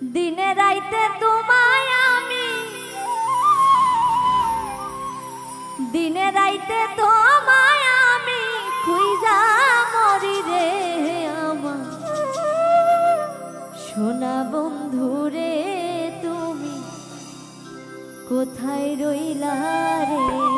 দিনে রাইতে তোমায় আমি। দিনে রাইতে তোমায় আমি, খুইজা মরি রে আমা সোনা বন্ধু রে তুমি, কোথায় রইলা রে?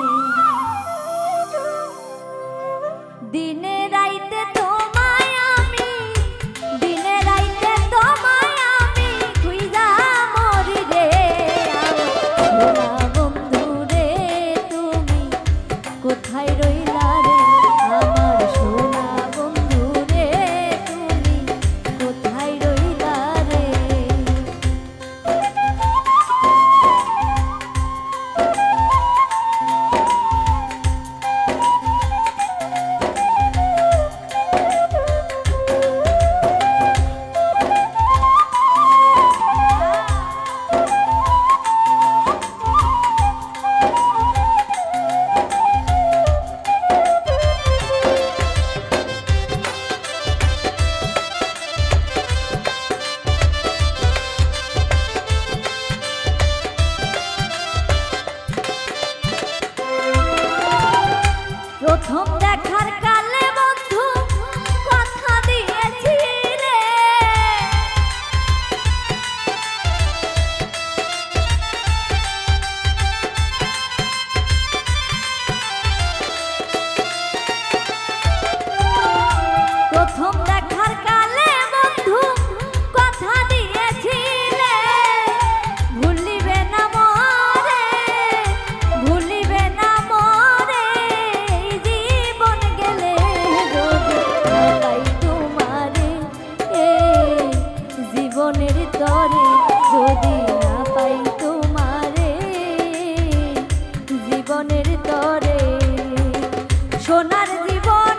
সোনার জীবন